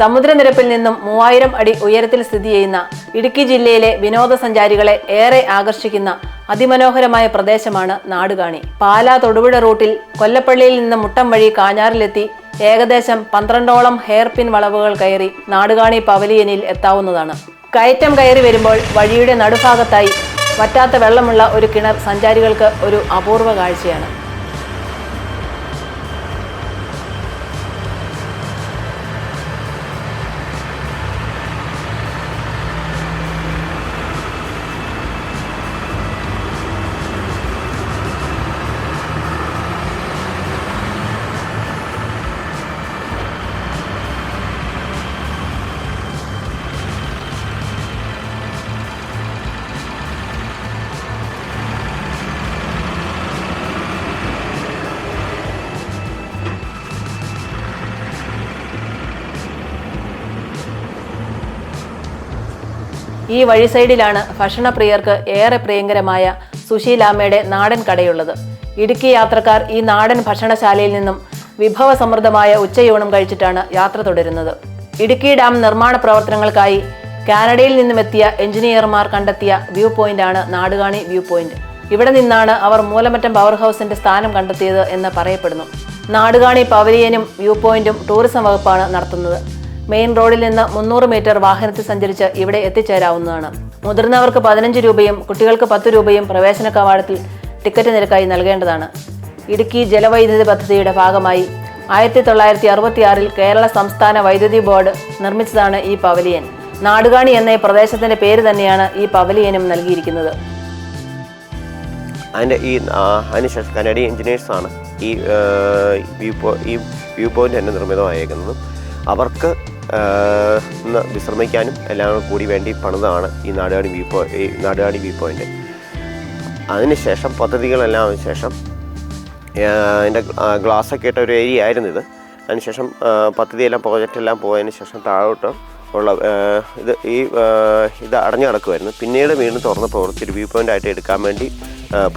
സമുദ്രനിരപ്പിൽ നിന്നും മൂവായിരം അടി ഉയരത്തിൽ സ്ഥിതി ചെയ്യുന്ന ഇടുക്കി ജില്ലയിലെ വിനോദസഞ്ചാരികളെ ഏറെ ആകർഷിക്കുന്ന അതിമനോഹരമായ പ്രദേശമാണ് നാടുകാണി. പാലാ തൊടുപുഴ റൂട്ടിൽ കൊല്ലപ്പള്ളിയിൽ നിന്ന് മുട്ടം വഴി കാഞ്ഞാറിലെത്തി ഏകദേശം പന്ത്രണ്ടോളം ഹെയർ പിൻ വളവുകൾ കയറി നാടുകാണി പവലിയനിൽ എത്താവുന്നതാണ്. കയറ്റം കയറി വരുമ്പോൾ വഴിയുടെ നടുഭാഗത്തായി വറ്റാത്ത വെള്ളമുള്ള ഒരു കിണർ സഞ്ചാരികൾക്ക് ഒരു അപൂർവ കാഴ്ചയാണ്. ഈ വഴി സൈഡിലാണ് ഭക്ഷണപ്രിയർക്ക് ഏറെ പ്രിയങ്കരമായ സുശീലാമ്മയുടെ നാടൻ കടയുള്ളത്. ഇടുക്കി യാത്രക്കാർ ഈ നാടൻ ഭക്ഷണശാലയിൽ നിന്നും വിഭവസമൃദ്ധമായ ഉച്ചയൂണം കഴിച്ചിട്ടാണ് യാത്ര തുടരുന്നത്. ഇടുക്കി ഡാം നിർമ്മാണ പ്രവർത്തനങ്ങൾക്കായി കാനഡയിൽ നിന്നും എത്തിയ എഞ്ചിനീയർമാർ കണ്ടെത്തിയ വ്യൂ പോയിന്റാണ് നാടുകാണി വ്യൂ പോയിന്റ്. ഇവിടെ നിന്നാണ് അവർ മൂലമറ്റം പവർ ഹൗസിന്റെ സ്ഥാനം കണ്ടെത്തിയത് എന്ന് പറയപ്പെടുന്നു. നാടുകാണി പവലിയനും വ്യൂ പോയിന്റും ടൂറിസം വകുപ്പാണ് നടത്തുന്നത്. മെയിൻ റോഡിൽ നിന്ന് മുന്നൂറ് മീറ്റർ വാഹനത്തിൽ സഞ്ചരിച്ച് ഇവിടെ എത്തിച്ചേരാവുന്നതാണ്. മുതിർന്നവർക്ക് പതിനഞ്ച് രൂപയും കുട്ടികൾക്ക് പത്ത് രൂപയും പ്രവേശന കവാടത്തിൽ ടിക്കറ്റ് നിരക്കായി നൽകേണ്ടതാണ്. ഇടുക്കി ജലവൈദ്യുതി പദ്ധതിയുടെ ഭാഗമായി ആയിരത്തി തൊള്ളായിരത്തി അറുപത്തി ആറിൽ കേരള സംസ്ഥാന വൈദ്യുതി ബോർഡ് നിർമ്മിച്ചതാണ് ഈ പവലിയൻ. നാടുകാണി എന്ന പ്രദേശത്തിന്റെ പേര് തന്നെയാണ് ഈ പവലിയനും നൽകിയിരിക്കുന്നത്. അതിന്റെ ഈ അതിനുശേഷം കനഡി എഞ്ചിനീയേഴ്സാണ് ഈ വ്യൂ ഈ വ്യൂ പോയിന്റ് തന്നെ നിർമ്മിതമായേക്കുന്നതും. അവർക്ക് ഒന്ന് വിശ്രമിക്കാനും എല്ലാം കൂടി വേണ്ടി പണിതാണ് ഈ നാടുകാണി വ്യൂ പോ ഈ നാടുകാണി വ്യൂ പോയിന്റ് അതിനുശേഷം പദ്ധതികളെല്ലാം ശേഷം അതിന്റെ ഗ്ലാസ്സൊക്കെ ഇട്ട ഒരു ഏരിയ ആയിരുന്നു ഇത്. അതിനുശേഷം പദ്ധതിയെല്ലാം പദ്ധതിയെല്ലാം പ്രോജക്റ്റെല്ലാം പോയതിന് ശേഷം താഴോട്ട് ഉള്ള ഇത് ഈ ഇത് അടഞ്ഞു കിടക്കുമായിരുന്നു പിന്നീട് വീണ്ടും തുറന്ന് ഒരു വ്യൂ പോയിന്റ് ആയിട്ട് എടുക്കാൻ വേണ്ടി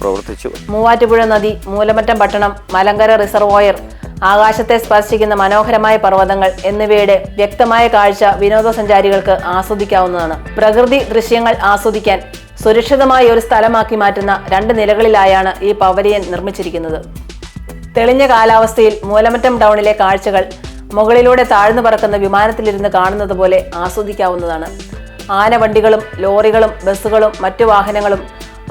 പ്രവർത്തിച്ചു. മൂവാറ്റുപുഴ നദി മൂലമറ്റം പട്ടണം മലങ്കര റിസർവോയർ ആകാശത്തെ സ്പർശിക്കുന്ന മനോഹരമായ പർവതങ്ങൾ എന്നിവയുടെ വ്യക്തമായ കാഴ്ച വിനോദസഞ്ചാരികൾക്ക് ആസ്വദിക്കാവുന്നതാണ്. പ്രകൃതി ദൃശ്യങ്ങൾ ആസ്വദിക്കാൻ സുരക്ഷിതമായ ഒരു സ്ഥലമാക്കി മാറ്റുന്ന രണ്ട് നിലകളിലായാണ് ഈ പവലിയൻ നിർമ്മിച്ചിരിക്കുന്നത്. തെളിഞ്ഞ കാലാവസ്ഥയിൽ മൂലമറ്റം ടൗണിലെ കാഴ്ചകൾ മുകളിലൂടെ താഴ്ന്നു പറക്കുന്ന വിമാനത്തിലിരുന്ന് കാണുന്നത് പോലെ ആസ്വദിക്കാവുന്നതാണ്. ആനവണ്ടികളും ലോറികളും ബസ്സുകളും മറ്റു വാഹനങ്ങളും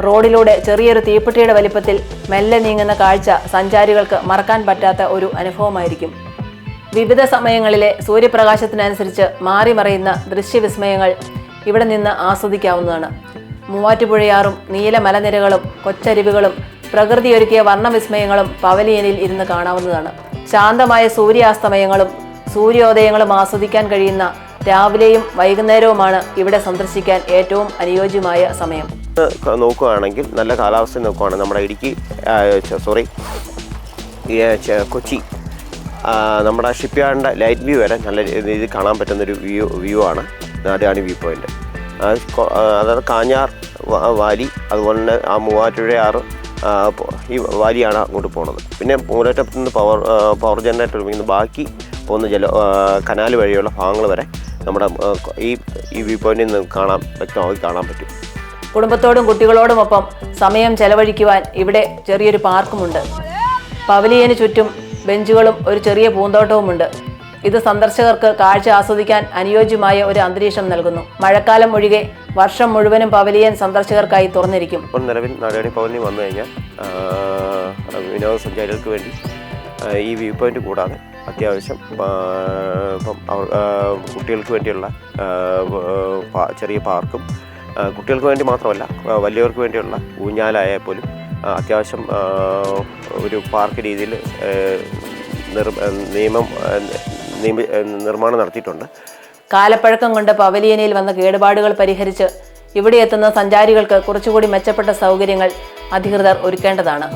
റോഡിലൂടെ ചെറിയൊരു തീപ്പെട്ടിയുടെ വലിപ്പത്തിൽ മെല്ലെ നീങ്ങുന്ന കാഴ്ച സഞ്ചാരികൾക്ക് മറക്കാൻ പറ്റാത്ത ഒരു അനുഭവമായിരിക്കും. വിവിധ സമയങ്ങളിലെ സൂര്യപ്രകാശത്തിനനുസരിച്ച് മാറി മറയുന്ന ദൃശ്യവിസ്മയങ്ങൾ ഇവിടെ നിന്ന് ആസ്വദിക്കാവുന്നതാണ്. മൂവാറ്റുപുഴയാറും നീല മലനിരകളും കൊച്ചരുവികളും പ്രകൃതിയൊരുക്കിയ വർണവിസ്മയങ്ങളും പവലിയനിൽ ഇരുന്ന് കാണാവുന്നതാണ്. ശാന്തമായ സൂര്യാസ്തമയങ്ങളും സൂര്യോദയങ്ങളും ആസ്വദിക്കാൻ കഴിയുന്ന രാവിലെയും വൈകുന്നേരവുമാണ് ഇവിടെ സന്ദർശിക്കാൻ ഏറ്റവും അനുയോജ്യമായ സമയം. നോക്കുകയാണെങ്കിൽ നല്ല കാലാവസ്ഥ നോക്കുകയാണെങ്കിൽ നമ്മുടെ ഇടുക്കി സോറി കൊച്ചി നമ്മുടെ ഷിപ്പ് യാർഡിന്റെ ലൈറ്റ് വ്യൂ വരെ നല്ല രീതിയിൽ കാണാൻ പറ്റുന്നൊരു വ്യൂ വ്യൂ ആണ്. നാടുകാണി വ്യൂ പോയിന്റ് അതായത് കാഞ്ഞാർ വാലി അതുപോലെ തന്നെ ആ മൂവാറ്റുപുഴ ആറ് ഈ വാലിയാണ് അങ്ങോട്ട് പോകുന്നത് പിന്നെ മൂലറ്റത്ത് നിന്ന് പവർ പവർ ജനറേറ്റർ ഉപയോഗിക്കുന്ന ബാക്കി പോകുന്ന ജല കനാൽ വഴിയുള്ള ഭാഗങ്ങൾ വരെ നമ്മുടെ ഈ ഈ വ്യൂ പോയിന്റിൽ നിന്ന് കാണാൻ വ്യക്തമായി കാണാൻ പറ്റും. കുടുംബത്തോടും കുട്ടികളോടുമൊപ്പം സമയം ചെലവഴിക്കുവാൻ ഇവിടെ ചെറിയൊരു പാർക്കുമുണ്ട്. പവലിയന് ചുറ്റും ബെഞ്ചുകളും ഒരു ചെറിയ പൂന്തോട്ടവുമുണ്ട്. ഇത് സന്ദർശകർക്ക് കാഴ്ച ആസ്വദിക്കാൻ അനുയോജ്യമായ ഒരു അന്തരീക്ഷം നൽകുന്നു. മഴക്കാലം ഒഴികെ വർഷം മുഴുവനും പവലിയൻ സന്ദർശകർക്കായി തുറന്നിരിക്കും. നിലവിൽ നാടുകാണി പവലിയൻ വന്നു കഴിഞ്ഞാൽ വിനോദസഞ്ചാരികൾക്ക് വേണ്ടി ഈ വ്യൂ പോയിന്റ് കൂടാതെ അത്യാവശ്യം ഇപ്പം കുട്ടികൾക്ക് വേണ്ടിയുള്ള ചെറിയ പാർക്കും കുട്ടികൾക്ക് വേണ്ടി മാത്രമല്ല വലിയവർക്ക് വേണ്ടിയുള്ള ഊഞ്ഞാലായാൽ പോലും അത്യാവശ്യം ഒരു പാർക്ക് രീതിയിൽ നിയമം നിർമ്മാണം നടത്തിയിട്ടുണ്ട്. കാലപ്പഴക്കം കൊണ്ട് പവലിയനിൽ വന്ന കേടുപാടുകൾ പരിഹരിച്ച് ഇവിടെ എത്തുന്ന സഞ്ചാരികൾക്ക് കുറച്ചുകൂടി മെച്ചപ്പെട്ട സൗകര്യങ്ങൾ അധികൃതർ ഒരുക്കേണ്ടതാണ്.